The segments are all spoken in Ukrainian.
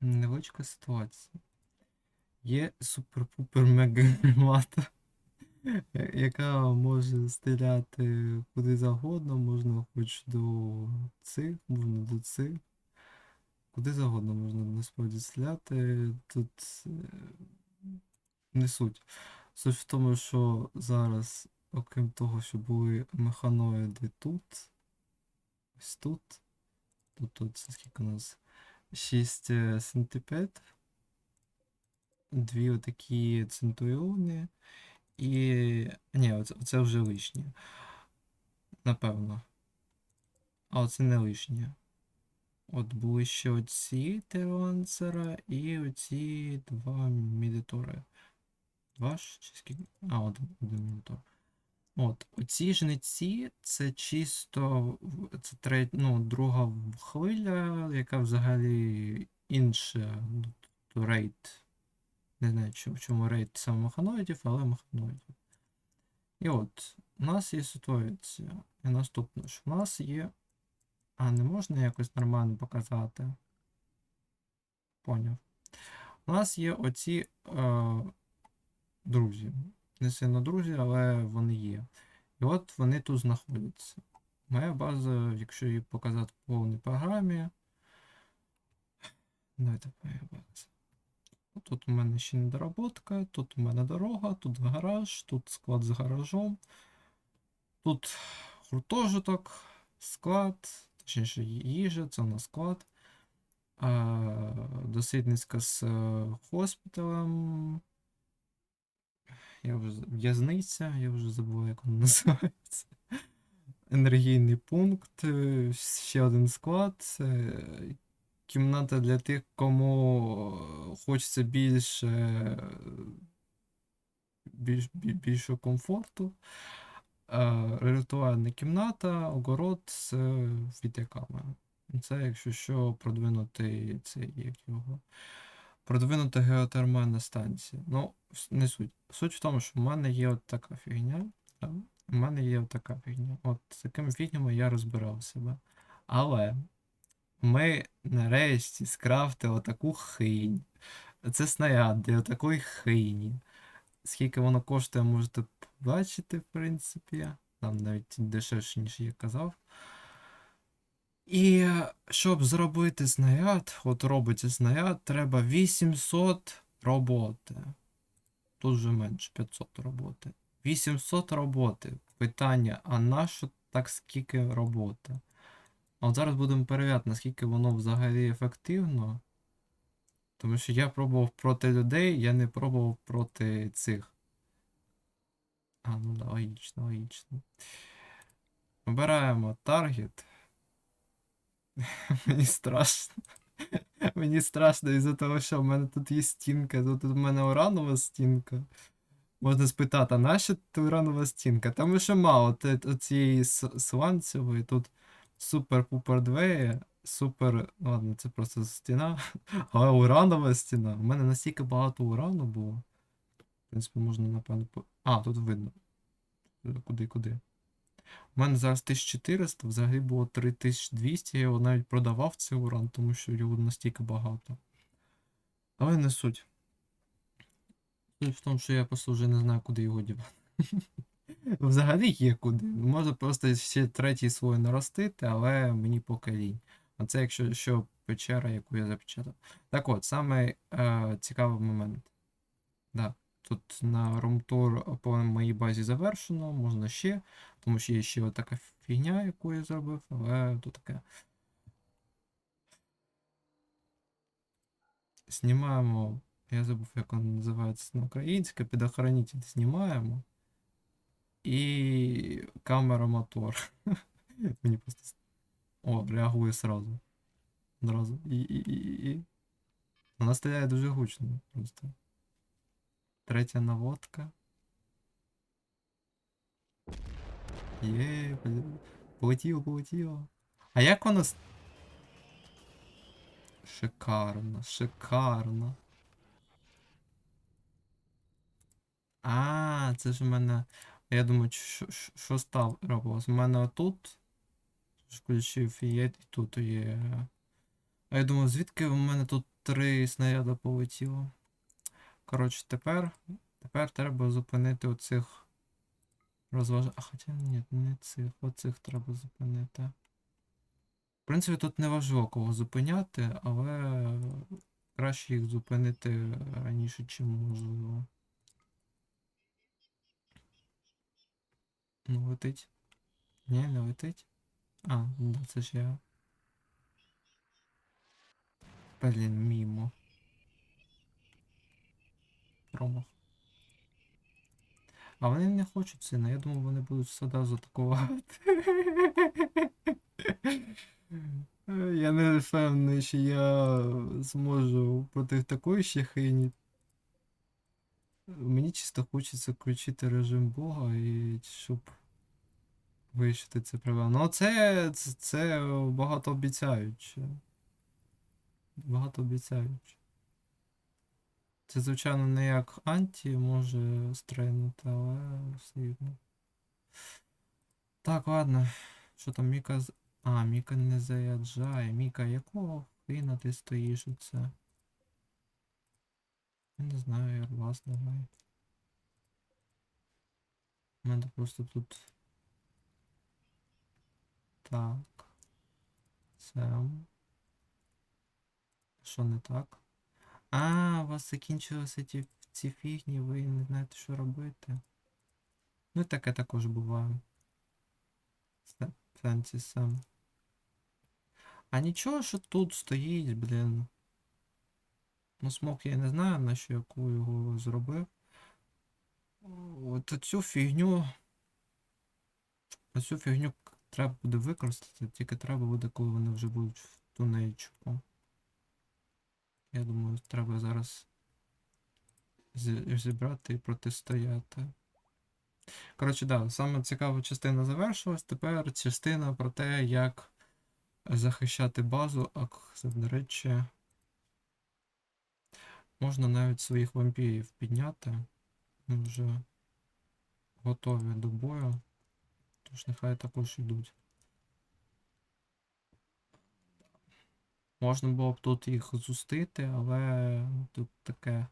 невеличка ситуація. Є супер-пупер мега гармата, яка може стріляти куди завгодно, можна хоч до цих, можна до цих. Куди завгодно можна насправді стріляти. Тут е, не суть. Суть в тому, що зараз, окрім того, що були механоїди тут, ось тут. Тут, тут це скільки у нас? 6 сантипед. Дві отакі центуріони. І. Ні, оце вже лишнє. Напевно. А оце не лишнє. От були ще оці Теланцера і оці два Мідитори. Два чи скільки? А, один, один Мідитор. От, оці жниці це чисто це треть, ну, друга хвиля, яка взагалі інша. Тобто рейд. Не знаю, в чому рейд саме механоїдів, але механоїдів. І от, у нас є ситуація. І наступне, що в нас є. А, не можна якось нормально показати. Поняв. У нас є оці е, друзі. Не сильно друзі, але вони є. І от вони тут знаходяться. Моя база, якщо її показати в повній програмі. Давайте база. Тут у мене ще недоработка, тут у мене дорога, тут гараж, тут склад з гаражом. Тут гуртожиток, склад, точніше їжа, це у нас склад. Дослідницька з е, госпіталем. Я вже в'язниця, я вже забув, як воно називається. Енергійний пункт, е, ще один склад. Кімната для тих, кому хочеться більше, більш, бі- більшого комфорту. Е, Ритуальна кімната, огород з вітряками. Це, якщо що, продвинутий цей як його. Продвинута геотермальна станція. Ну, не суть. Суть в тому, що в мене є от така фігня. У мене є от така фігня. От з такими фігнями я розбирав себе. Але ми нарешті скрафтили таку хинь. Це снаряд для такої хині. Скільки воно коштує, можете побачити, в принципі. Там навіть дешевше, ніж я казав. І щоб зробити снаряд, от робиться снаряд, треба 800 роботи. Тут вже менше 500 роботи. 800 роботи. Питання, а нащо так скільки роботи? От зараз будемо перевіряти, наскільки воно взагалі ефективно. Тому що я пробував проти людей, я не пробував проти цих. А, ну да, логічно, логічно. Обираємо таргет. Мені страшно. Мені страшно із-за того, що в мене тут є стінка, тут у мене уранова стінка. Можна спитати, а наша уранова стінка? Тому що мало оцієї сланцевої, тут супер-пупер двері, супер. Ладно, це просто стіна. Але уранова стіна. У мене настільки багато урану було. В принципі, можна, напевно. по- А, тут видно. Куди, куди. У мене зараз 1400, взагалі було 3200, я його навіть продавав цей уран, тому що його настільки багато. Але не суть. Суть в тому, що я просто вже не знаю, куди його дівати. Взагалі є куди. Можна просто ще третій слой наростити, але мені поки лінь. А це якщо що печера, яку я запечатав. Так от, саме е, цікавий момент. Да. Тут на румтур по моїй базі завершено, можна ще, тому що є ще отака фігня, яку я зробив, але тут таке. Знімаємо, я забув, як воно називається на українське, підохранитель знімаємо. І камера мотор. Мені просто. О, реагує сразу. Одразу. І, і, і, і. Вона стріляє дуже гучно просто. Третя наводка. Є, полетіло, полетіло. А як воно. Шикарно, шикарно. А, це ж у мене. Я думаю, що, що- став робилось? У мене отут. Включив і є, і тут є. А я думаю, звідки у мене тут три снаряди полетіло. Коротше, тепер, тепер треба зупинити оцих розваж... А хоча ні, не цих, оцих треба зупинити. В принципі, тут не важливо кого зупиняти, але краще їх зупинити раніше, чим можливо. Ну, летить. Ні, не летить. А, ну це ж я. Блін, мімо. Промах. А вони не хочуть сина, я думав, вони будуть сюди атакувати. Я не впевнений, що я зможу проти такої ще хині. Мені чисто хочеться включити режим Бога і щоб вирішити це проблему. Ну це, це, це багатообіцяюче. Багатообіцяюче. Це, звичайно, не як анті може стрельнути, але все рівно. Так, ладно. Що там Міка з. А, Міка не заїжджає. Міка, якого хрена ти стоїш оце? Я не знаю, як вас давай. У мене просто тут. Так. Це. Що не так? А, у вас закінчилися ті, ці фігні, ви не знаєте, що робити. Ну, таке також буває. Це- сам. А нічого, що тут стоїть, блін. Ну, смок я не знаю, на що яку його зробив. От цю фігню. Оцю фігню треба буде використати, тільки треба буде, коли вони вже будуть в тунельчику. Я думаю, треба зараз зібрати і протистояти. Коротше, да, саме цікава частина завершилась. Тепер частина про те, як захищати базу. А, к- до речі, можна навіть своїх вампірів підняти. Вони вже готові до бою. Тож нехай також йдуть. Можна було б тут їх зустити, але ну, тут таке.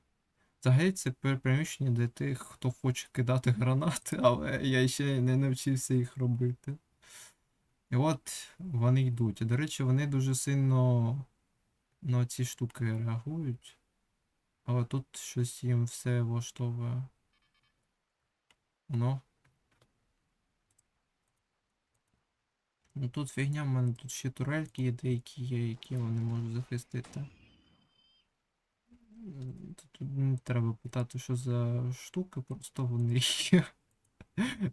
Взагалі це приміщення для тих, хто хоче кидати гранати, але я ще не навчився їх робити. І от вони йдуть. До речі, вони дуже сильно на ці штуки реагують. Але тут щось їм все влаштовує. Ну. Ну тут фігня, в мене тут ще турельки є деякі є, які вони можуть захистити. Тут не треба питати, що за штуки, просто вони є.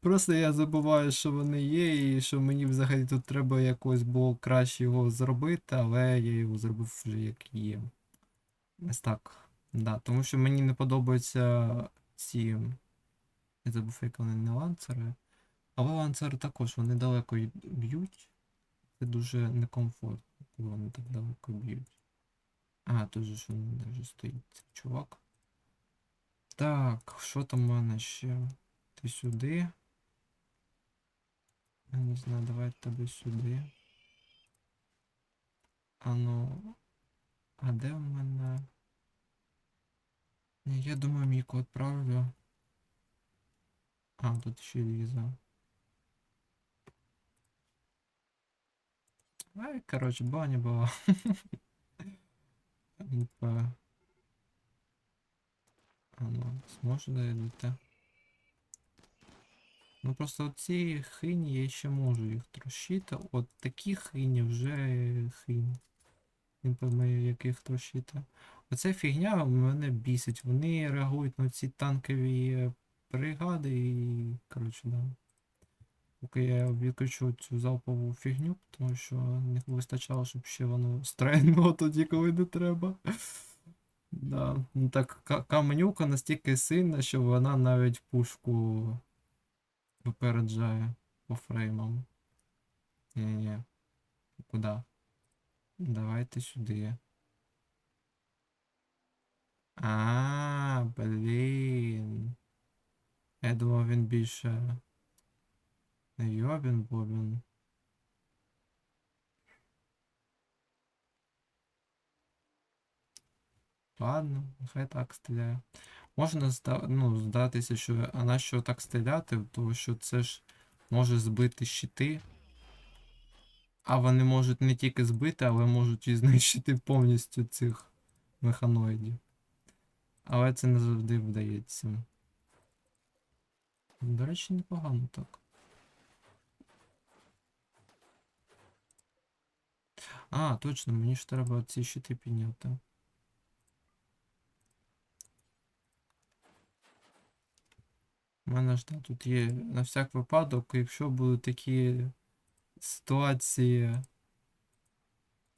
Просто я забуваю, що вони є, і що мені взагалі тут треба якось було краще його зробити, але я його зробив вже як є. Ось так. Да, тому що мені не подобаються ці. Я забув, як вони не ланцери. Але ланцери також вони далеко б'ють. Це дуже некомфортно, коли вони так далеко б'ють. А, тут же ж він вже стоїть цей чувак. Так, що там в мене ще? Ти сюди. Я не знаю, давай тебе сюди. А ну. А де в мене? Я думаю, Міку відправлю. А, тут ще Ліза. Ай, короче, баня була. МП. А ну, зможу доїдати. Ну просто ці хині я ще можу їх трощити. От такі хині вже хинь. Не поймаю, яких трощити. Оця фігня мене бісить. Вони реагують на ці танкові бригади і. Коротше, да. Поки я відключу цю залпову фігню, тому що не вистачало, щоб ще воно стрельнуло тоді, коли не треба. Да. Ну так, ка- каменюка настільки сильна, що вона навіть пушку випереджає по фреймам. Ні-ні. Куди? Давайте сюди. А, блін. Я думав, він більше. Йобін бобін. Ладно, нехай так стріляє. Можна ну, здатися, що а на що так стріляти, тому що це ж може збити щити. А вони можуть не тільки збити, але можуть і знищити повністю цих механоїдів. Але це не завжди вдається. До речі, непогано так. А, точно, мені ж треба ці щити підняти. У мене ж да, тут є на всяк випадок, якщо будуть такі ситуації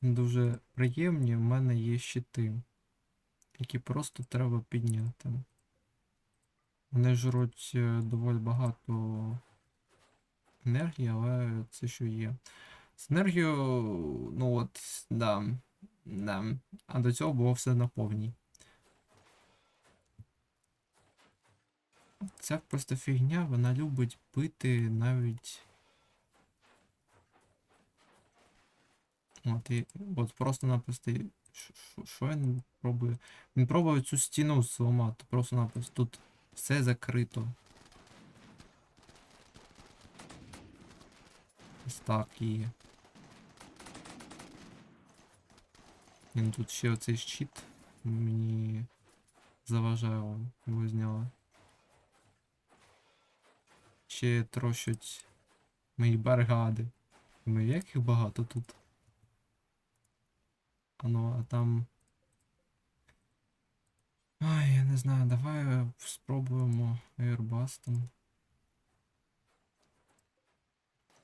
дуже приємні, в мене є щити, які просто треба підняти. Вони жруть е, доволі багато енергії, але це що є. З енергією, ну от, да, да. А до цього було все на повній. Ця просто фігня, вона любить бити навіть. От, і, от просто-напросто. Що він пробує? Він пробує цю стіну зламати. Просто-напросто тут все закрито. Ось так і. Тут ще оцей щит мені заважає його зняли. Ще трощать мої бригади. Ми як їх багато тут. А ну, а там. Ай, я не знаю, давай спробуємо Airbus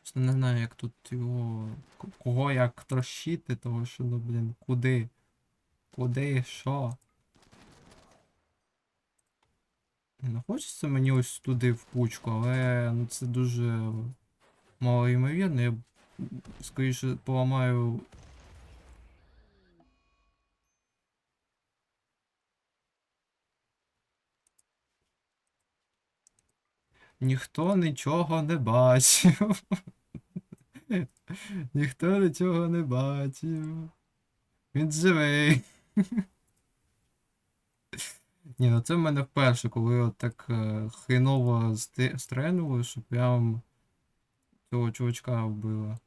Просто не знаю, як тут його. Кого як трощити, того що, ну блін, куди? Куди, що? Не ну, хочеться мені ось туди в кучку, але ну, це дуже мало ймовірно. Я скоріше поламаю. Ніхто нічого не бачив. Ніхто нічого не бачив. Він живий. Ні, ну це в мене вперше, коли от так е, хреново стрельнуло, що прям цього чувачка вбило.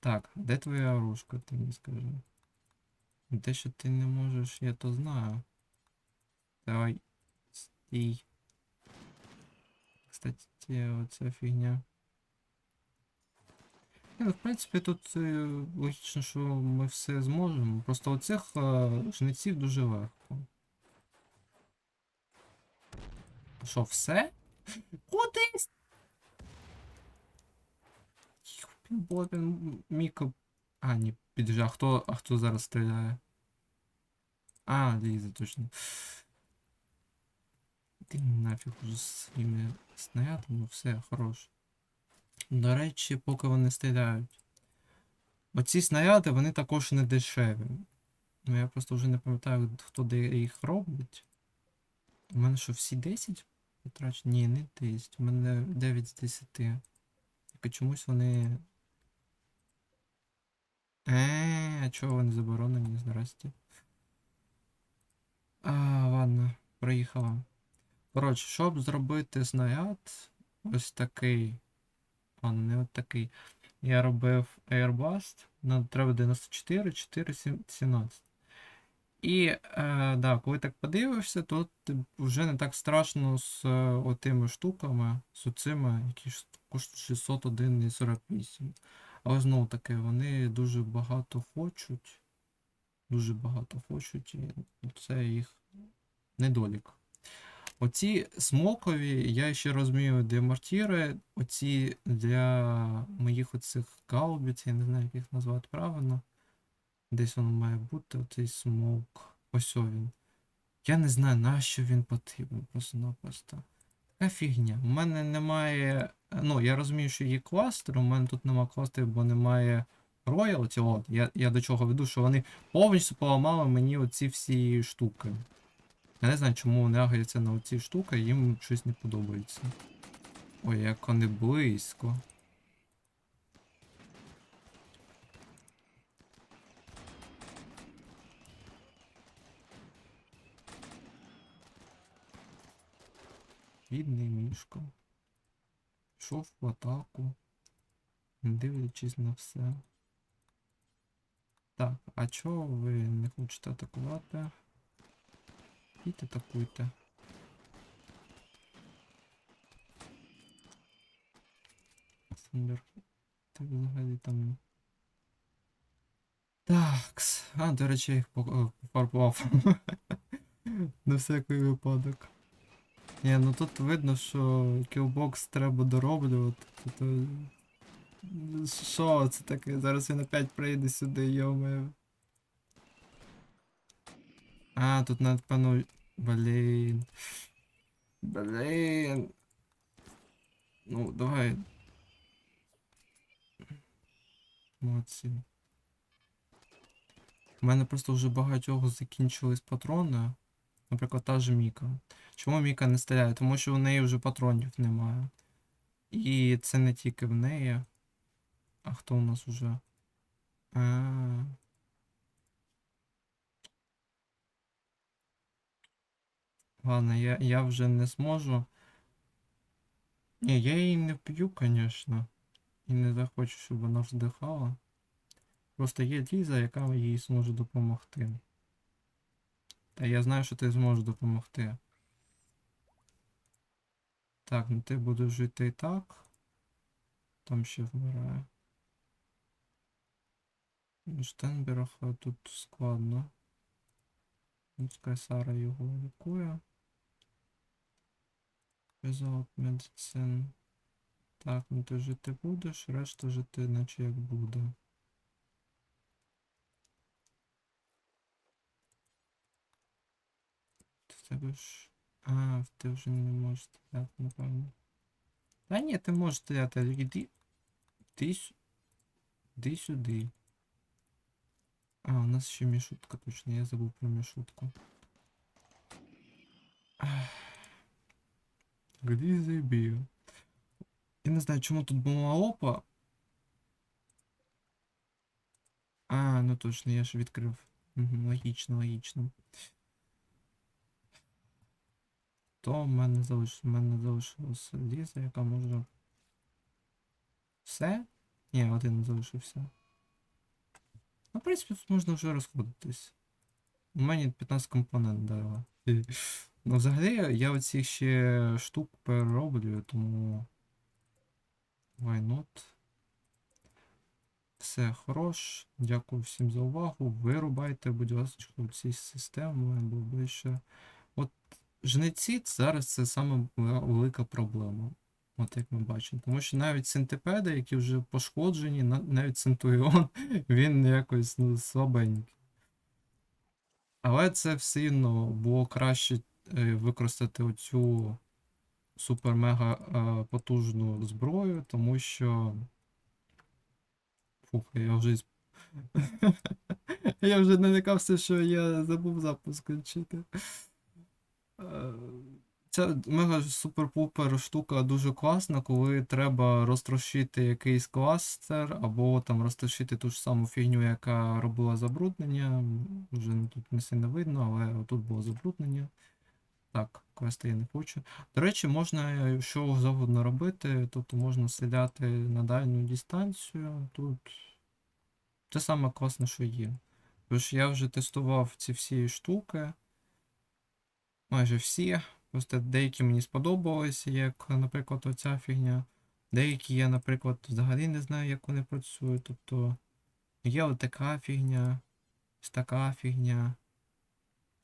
Так, де твоя оружка, ти мені скажи. Ну, Те, що ти не можеш, я то знаю. Давай. Стій. Кстати, оця фігня. Ну, в принципі, тут е, логічно, що ми все зможемо. Просто оцих е, жнеців дуже легко. Що, все? Кудись? Блін, Міко. А, ні, підожди, а хто, а хто зараз стріляє? А, Ліза, точно. Ти нафіг уже своїми снарядами, все, хорош. До речі, поки вони стріляють. Оці снаряди, вони також не дешеві. Ну я просто вже не пам'ятаю, хто де їх робить. У мене що, всі 10 потрачені? Ні, не 10. У мене 9 з 10. Тільки чомусь вони. Е, а чого вони заборонені? Здрасте. А, ладно, проїхала. Коротше, щоб зробити снаряд, ось такий. А, не от такий. Я робив Airbus. Нам треба 94, 4, 17. І е, да, коли так подивишся, то вже не так страшно з е, отими штуками, з оцими, які коштують 601 і 48. Але знову таки, вони дуже багато хочуть. Дуже багато хочуть, і це їх недолік. Оці смокові, я ще розумію, де мортіри, оці для моїх оцих гаубиць, я не знаю, як їх назвати правильно. Десь воно має бути, оцей смок. Ось він. Я не знаю, на що він потрібен, просто-напросто. Така фігня. У мене немає. Ну, я розумію, що є кластер, у мене тут немає кластерів, бо немає роялті. От, я, я до чого веду, що вони повністю поламали мені оці всі штуки. Я не знаю, чому вони агаються на оці штуки, їм щось не подобається. Ой, як вони близько. Бідний мішко. Пішов в атаку, не дивлячись на все. Так, а чого ви не хочете атакувати? Ідіть атакуйте. Сандер, ти взагалі там. Такс. А, до речі, я їх по- пофарбував. На всякий випадок. Ні, ну тут видно, що кілбокс треба дороблювати. Е, Що це таке? Зараз він опять прийде сюди, йомаю. А, тут напевно. Блін. Блін. Ну, давай. Молодці. У мене просто вже багатьох закінчились патрони. Наприклад, та ж Міка. Чому Міка не стріляє? Тому що в неї вже патронів немає. І це не тільки в неї. А хто у нас уже? А. Ладно, я, я вже не зможу. Ні, я її не вб'ю, звісно. І не захочу, щоб вона вздихала. Просто є Ліза, яка їй зможе допомогти. Та я знаю, що ти зможеш допомогти. Так, ну ти будеш жити і так. Там ще вмирає. Ну, Штенберг тут складно. Пускай Сара його лікує. Without medicine. Так, ну ти жити будеш, решта жити наче як буде. В тебе ж. А, ти вже не можеш стріляти, напевно. Та ні, ти можеш стріляти, йди. Ти, йди сюди. А, у нас ще мішутка точно, я забув про мішутку. Гліза і. Я не знаю, чому тут була опа. А, ну точно, я ж відкрив. Угу, логічно, логічно. То в мене залиш... в мене залишилася Ліза, яка може. Все? Ні, один залишився. Ну, в принципі, тут можна вже розходитись. У мене 15 компонент дерева. Ну, взагалі, я оці ще штук перероблюю, тому. Why not? Все, хорош. Дякую всім за увагу. Вирубайте, будь ласка, ці системи, бо ви ще. От жниці зараз це саме велика проблема. От як ми бачимо. Тому що навіть синтепеди, які вже пошкоджені, навіть Центуріон, він якось ну, слабенький. Але це все одно було краще е, використати оцю супер-мега е, потужну зброю, тому що. Фух, я вже. я вже налякався, що я забув запуск включити. Е, Ця мега супер-пупер штука дуже класна, коли треба розтрощити якийсь кластер, або там розтрощити ту ж саму фігню, яка робила забруднення. Вже тут не сильно видно, але тут було забруднення. Так, квести я не хочу. До речі, можна що завгодно робити, тобто можна стріляти на дальню дистанцію. Тут те саме класне, що є. Тож я вже тестував ці всі штуки. Майже всі. Просто деякі мені сподобалися, як, наприклад, оця фігня. Деякі я, наприклад, взагалі не знаю, як вони працюють. Тобто є от така фігня, така фігня.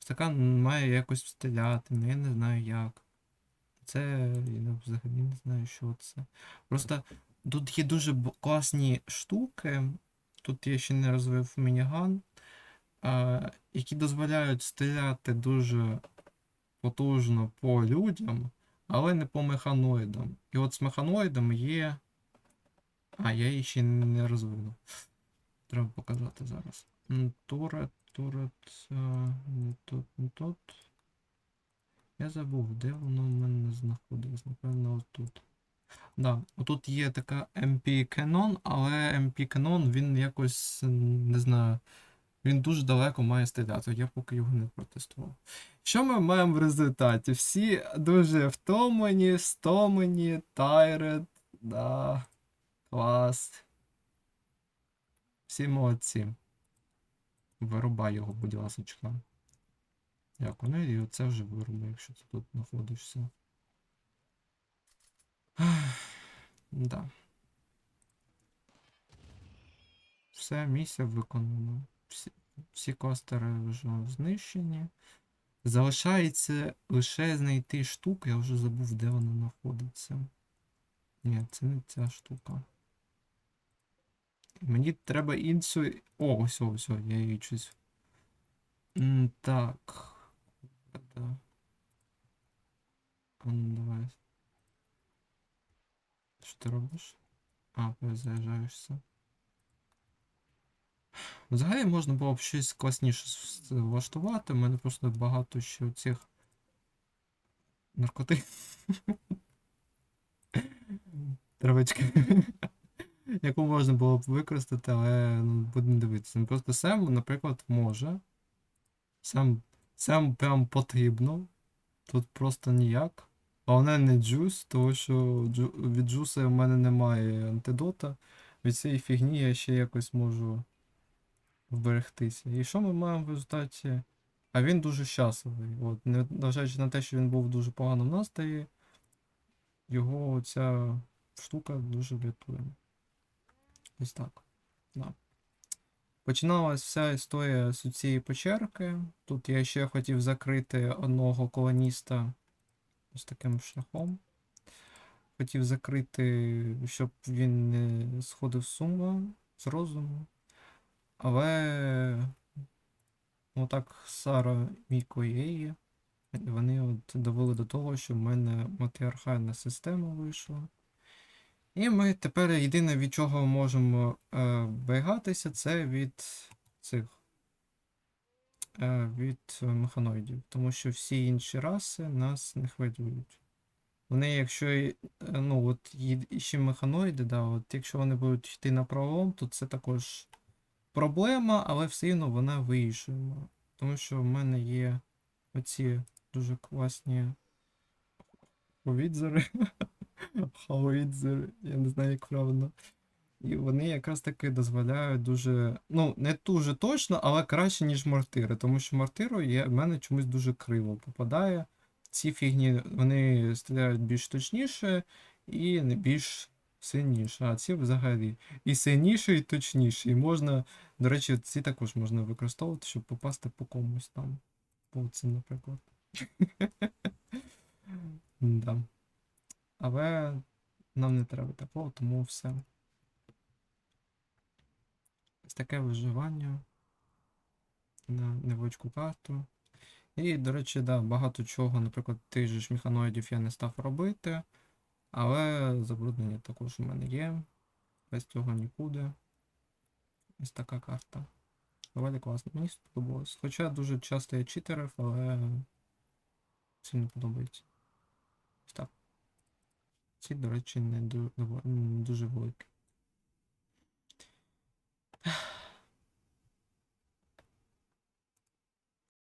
Така має якось стріляти, але я не знаю як. Це я взагалі не знаю, що це. Просто тут є дуже класні штуки. Тут я ще не розвив мініган, які дозволяють стріляти дуже потужно по людям, але не по механоїдам. І от з механоїдами є. А, я її ще не розвинув. Треба показати зараз. Турет, турет. Не тут, не тут. Я забув, де воно в мене знаходилось. Напевно, отут. Да, отут є така MP Canon, але MP Canon він якось, не знаю, Він дуже далеко має стріляти, я поки його не протестував. Що ми маємо в результаті? Всі дуже втомлені, стомлені, тайред, да, клас. Всі молодці. Вирубай його, будь ласочка. Як вони, і оце вже вирубай, якщо ти тут знаходишся. Да. Все, місія виконана. Всі, всі костери вже знищені. Залишається лише знайти штуку, я вже забув, де вона знаходиться. Ні, це не ця штука. Мені треба іншу. О, ось, ось, ось, я її щось. Так. Да. А ну давай. Що ти робиш? А, перезаряджаєшся. Взагалі можна було б щось класніше влаштувати. У мене просто багато ще цих наркотиків. Травички. Яку можна було б використати, але ну, будемо дивитися. Ну, Просто Сем, наприклад, може. Сам, сам прям потрібно. Тут просто ніяк. Головне не джус, тому що джу, від джуса в мене немає антидота. Від цієї фігні я ще якось можу вберегтися. І що ми маємо в результаті? А він дуже щасливий. От, незважаючи на те, що він був в дуже поганому настрої, його ця штука дуже врятує. Ось так. Да. Починалась вся історія з цієї печерки. Тут я ще хотів закрити одного колоніста ось таким шляхом. Хотів закрити, щоб він не сходив з ума, з розуму. Але ну так Сара, і Еї, вони от довели до того, що в мене матріархальна система вийшла. І ми тепер єдине, від чого можемо е, вберігатися, це від цих е, від механоїдів. Тому що всі інші раси нас не хвилюють. Вони, якщо е, ну, от ще механоїди, да, от якщо вони будуть йти на пролом, то це також проблема, але все одно вона вирішуємо. Тому що в мене є оці дуже класні повідзори. Хауїдзери, я не знаю, як правильно. І вони якраз таки дозволяють дуже. Ну, не дуже точно, але краще, ніж мортири. Тому що мортиру є, в мене чомусь дуже криво попадає. Ці фігні вони стріляють більш точніше і не більш сильніше. А ці взагалі і сильніше, і точніше. І можна, до речі, ці також можна використовувати, щоб попасти по комусь там. По цим, наприклад. Да. Але нам не треба такого, тому все. Ось таке виживання на невеличку карту. І, до речі, да, багато чого, наприклад, тих же ж механоїдів я не став робити, але забруднення також у мене є. Без цього нікуди. Ось така карта. Доволі класно. Мені сподобалось. Хоча дуже часто я читерив, але сильно подобається. Ось так. Ці, до речі, не дуже великі.